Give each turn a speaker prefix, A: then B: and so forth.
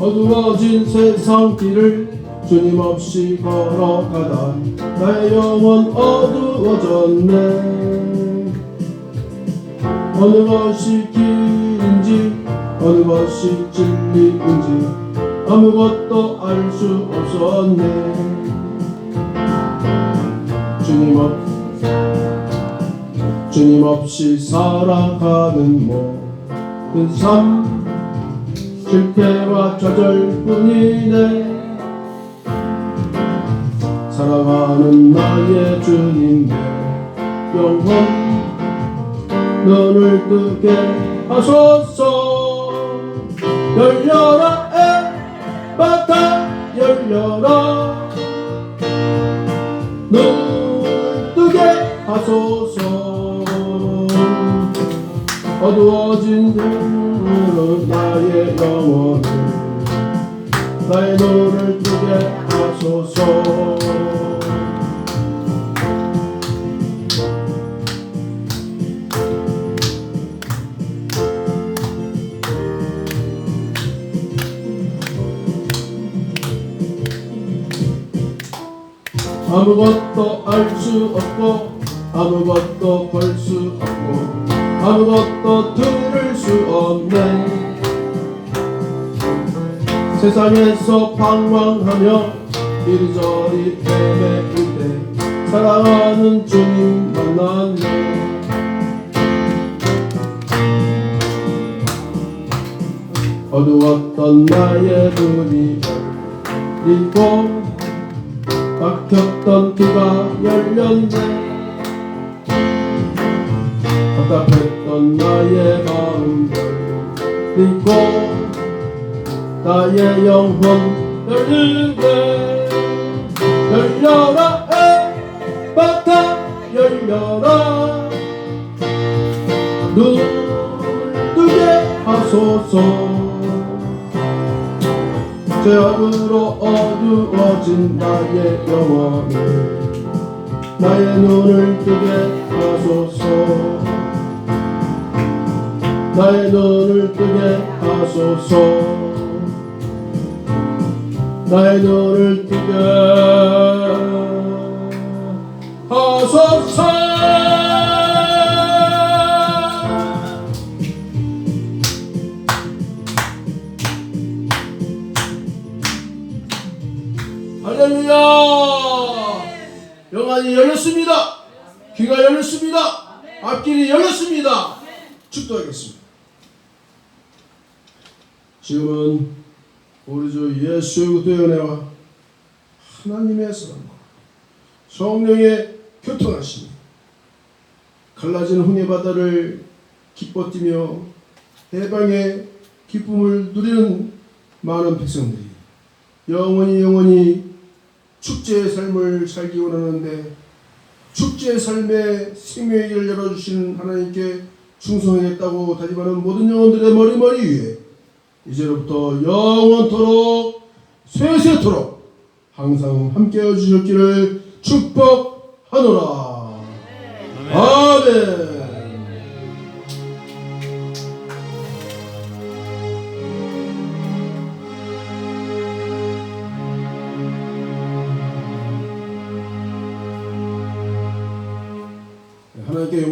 A: 어두워진 세상 길을 주님 없이 걸어가다. 나의 영혼 어두워졌네. 어느 것이 길인지 어느 것이 진리인지 아무것도 알 수 없었네. 주님 없 주님 없이 살아가는 모든 삶 실패와 좌절뿐이네. 사랑하는 나의 주님 내 영혼 눈을 뜨게 하소서. 열려라 에바다 열려라. 눈을 뜨게 하소서 어두워진 눈으로 나의 영혼을 나의 눈을 뜨게 하소서. 아무것도 알 수 없고 아무것도 볼 수 없고 아무것도 들을 수 없네. 세상에서 방황하며 이리저리 헤매일 때 사랑하는 주님 만났네. 어두웠던 나의 눈이 열리고 막혔던 귀가 열렸네 답답했던 나의 마음 열리고 나의 영혼 열리네 열려라 에바타 열려라. 눈을 뜨게 하소서. 죄악으로 어두워진 나의 영혼을 나의 눈을 뜨게 나의 눈을 뜨게 하소서. 나의 눈을 뜨게 하소서. 할렐루야. 영안이 열렸습니다. 귀가 열렸습니다. 앞길이 열렸습니다. 축도하겠습니다 지금은 우리 주 예수의 그리스도의 은혜와 하나님의 사랑과 성령의 교통하심이 갈라진 홍해 바다를 기뻐 뛰며 해방의 기쁨을 누리는 많은 백성들이 영원히 영원히 축제의 삶을 살기 원하는데 축제의 삶에 생명의 길을 열어주시는 하나님께 충성하겠다고 다짐하는 모든 영혼들의 머리머리 위에 이제로부터 영원토록 세세토록 항상 함께해 주셨기를 축복하노라. 아멘. 하나님께